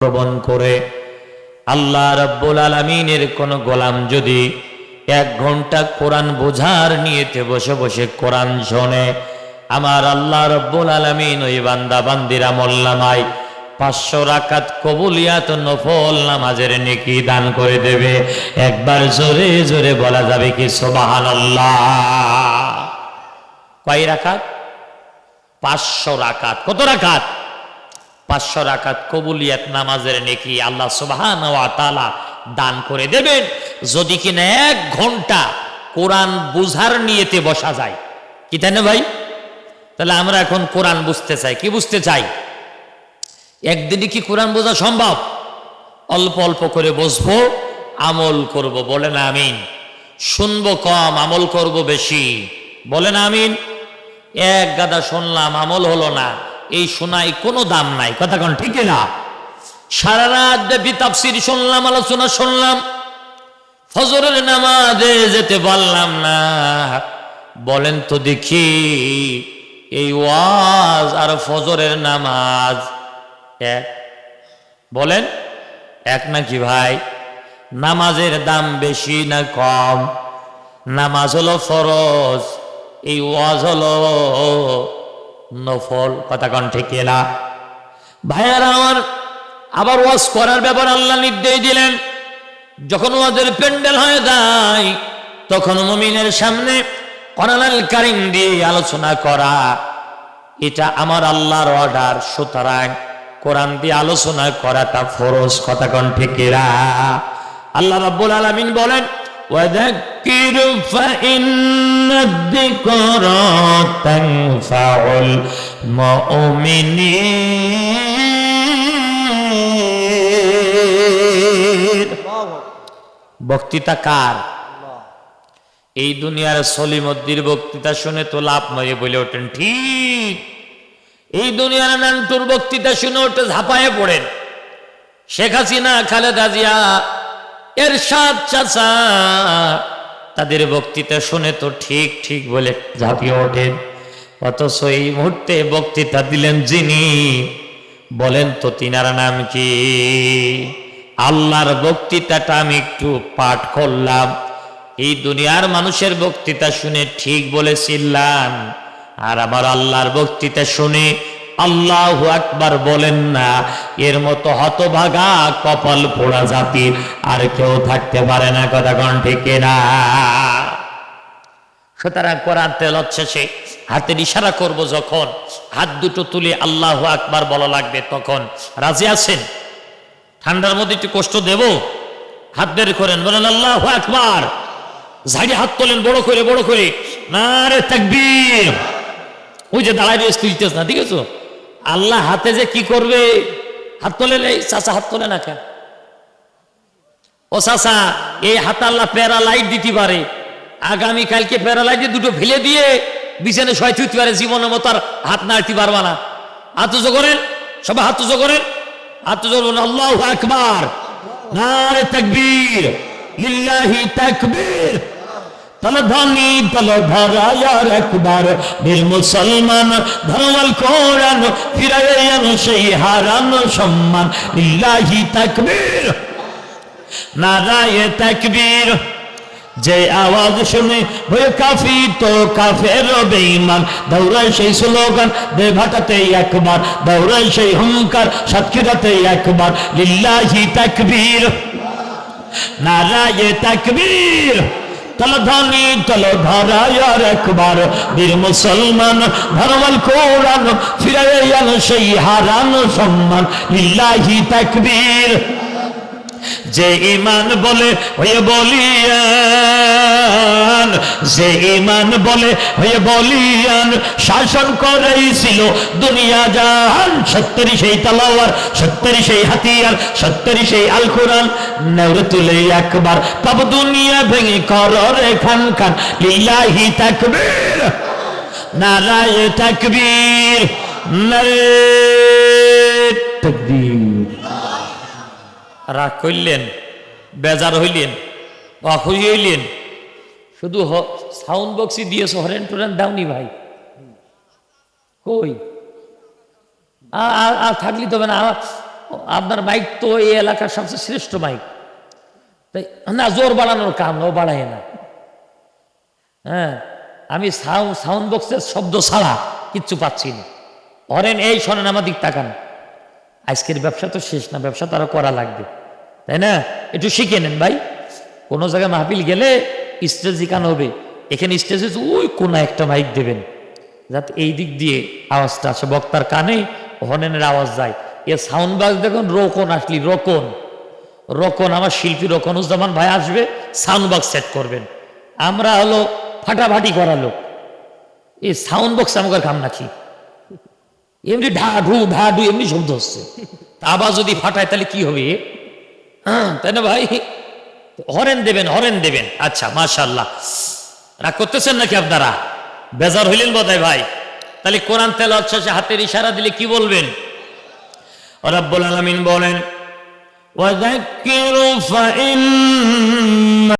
প্রবণ করে। আল্লাহ রব্বুল আলমিনের কোন গোলাম যদি এক ঘণ্টা কোরআন বোঝার নিয়েতে বসে বসে কোরআন শোনে, আমার আল্লাহ রব্বুল আলমিন ওই বান্দা বান্দিরা মোল্লামাই পাঁচশো রাকাত কবুলিয়াত নফল নামাজের নেকি দান করে দেবে। একবার জোরে জোরে বলা যাবে কি সোবাহান কয় রাকাত? পাঁচশো রাকাত। কত রাকাত? পাঁচশো রাকাত কবুলিয়াত নামাজের নেকি আল্লাহ সুবহান তাআলা দান করে দেবেন। যদি কিনা এক ঘণ্টা কোরআন বুঝার নিয়েতে বসা যায়। কি তাই না ভাই? তাহলে আমরা এখন কোরআন বুঝতে চাই। কি বুঝতে চাই? একদিনে কি কোরআন বোঝা সম্ভব? অল্প অল্প করে বসবো, আমল করব, বলেন আমিন। শুনব কম, আমল করব বেশি, বলেন আমিন। এক গাদা শুনলাম, আমল হলো না। এই শোনাই কোনো দাম নাই। কথা কোন, ঠিক না সারা রাত ব্যাপী তাফসির শুনলাম, আলোচনা শুনলাম। ফজরের নামাজে যেতে পারলাম না। বলেন তো দেখি, এই ওয়াজ আর ফজরের নামাজ এক? বলেন, এক নাকি ভাই? নামাজের দাম বেশি না কম? নামাজ হলো ফরজ, এই ওয়াজ হলো নফল, কথা কন ঠিক না ভাইয়ারা আমার, আবার ওয়াজ করার ব্যাপার আল্লাহ নির্দেশ দিলেন। যখন ওয়াজের প্যান্ডেল হয়ে যায়, তখন মুমিনের সামনে করানাল কারিম দিয়ে আলোচনা করা। এটা আমার আল্লাহর অর্ডার, সুতরাং কোরআন দিয়ে আলোচনা করাটা ফরজ, কথা ঠিকেরা আল্লাহ রাব্বুল আলামিন বলেন وذكر فإن الذكرى تنفع المؤمنين বক্তৃতা কার এই দুনিয়ার সলিমদ্দির বক্তৃতা শুনে তো লাভ নয় বলে ওঠেন ঠিক এই দুনিয়ার নান্টুর বক্তৃতা শুনে ওঠে ঝাঁপায়ে পড়েন শেখ হাসিনা খালেদা জিয়া এর সাত চাচা, তাদের বক্তৃতা শুনে তো ঠিক ঠিক বলে ঝাঁপিয়ে ওঠেন। অথচ এই মুহূর্তে বক্তৃতা দিলেন যিনি, বলেন তো তিনার নাম কি? আল্লাহর বক্তৃতাটা আমি একটু পাঠ করলাম। এই দুনিয়ার মানুষের বক্তৃতা শুনে ঠিক বলেছিলাম আর আমার আল্লাহর বক্তৃতা শুনে আল্লাহ আকবার বলেন না। এর মতো হতভাগা কপাল পোড়া জাতি আর কেউ থাকতে পারে না, কথা কন ঠিক না সুতরাং কোরআন তেলত শেষে হাতের ইশারা করব যখন হাত দুটো তুলে আল্লাহ আকবার বলা লাগবে তখন। রাজি আছেন? ঠান্ডার মধ্যে একটু কষ্ট দেব? হাত বের করেন, বলেন, আল্লাহ আকবার। ঝাড়ি হাত তোলেন, বড় করে বড় করে। না রে, তাকবীর। ওই যে দাঁড়ায় তুলতেছ না ঠিক আছে আল্লাহ হাতে যে কি করবে? হাত তোলে এই চাচা হাত তোলে না কেন? ও চাচা, এই হাত আল্লাহ প্যারালাইট দিতে পারে। আগামী কালকে প্যারালাইটে দুটো ফেলে দিয়ে বিছানে শয় থুইতে পারে, জীবনের মতো আর হাত নাড়তে পারবা না। হাত উজো করেন, সবাই হাত উজো করেন। হাত উজো করেন আল্লাহ আকবার। নারে তাকবীর। লিল্লাহি তাকবীর। তলধ্বনি তলধরায়ার একবার। বীর মুসলমান ধর্মাল কোরআন ফিরাইয়ান সেই হারানো সম্মান। লিল্লাহি তাকবীর, নারায়ে তাকবীর। যে আওয়াজ শুনে হয়ে কাফি তো কাফের বেঈমান। দৌড়ায় সেই স্লোগান, দে ভাটাতে একবার। দৌড়ায় সেই হুঙ্কার, সাতক্ষীরাতে একবার। লিল্লাহি তাকবীর, নারায়ে তাকবীর। তলধ্বনি তল ধরায়ার একবার বীর মুসলমান ধর্মাল কোরআন ফিরাইয়ান সেই হারান সম্মান লিল্লাহি তাকবীর যে ইমান বলে হয়ে বলিয়ান, যে ইমান বলে হয়ে বলিয়ান, শাসন করেছিল দুনিয়া জাহান। সত্যেরই সেই তালাওয়ার সত্যেরই সেই হাতিয়ার সত্যেরই সেই আল কোরআন নেওরে তুলে একবার তব দুনিয়া ভেঙে কর রে খান খান লিল্লাহি তাকবীর, নারায়ে তাকবীর, নারে রাগ করলেন, বেজার হইলেন, অখুশি হইলেন। শুধু সাউন্ড বক্সই দিয়েছ, হরেন টোরেন দাওনি ভাই। কই? আর থাকলি তবে না আপনার মাইক তো এই এলাকার সবচেয়ে শ্রেষ্ঠ মাইক তাই, না, জোর বাড়ানোর কাম না ও বাড়ায় না। হ্যাঁ আমি সাউন্ড সাউন্ড বক্সের শব্দ ছাড়া কিচ্ছু পাচ্ছি না। হরেন, এই শোনেন আমার দিক তাকান। আজকের ব্যবসা তো শেষ না, ব্যবসা তো আরও করা লাগবে। তাই না? একটু শিখে নেন ভাই। কোনো জায়গায় মাহফিল গেলে স্টেজ জিকানো হবে। এখানে স্টেজে ওই কোনো একটা মাইক দেবেন। যাতে এই দিক দিয়ে আওয়াজটা আসে। বক্তার কানে হর্নের আওয়াজ যায়। এ সাউন্ড বক্স দেখুন, রোকন আসলি, রোকন। রকন, আমার শিল্পী রকনুজ্জামান ভাই আসবে সাউন্ড বক্স সেট করবেন। আমরা হলো ফাটাফাটি করা লোক। এই সাউন্ড বক্স আমাকে কাম নাকি এমনি ঢা, ঢু ঢা, ঢু, এমনি শব্দ হচ্ছে। আবার যদি ফাটায়, তাহলে কি হবে? তাই না ভাই হরেন দেবেন হরেন দেবেন আচ্ছা মাশাল্লাহ রাগ করতেছেন নাকি আপনারা বেজার হইলেন বোধহয় ভাই তাহলে কোরআন তেল শেষে হাতের ইশারা দিলে কি বলবেন রব্বুল আলামিন বলেন وذكر فإن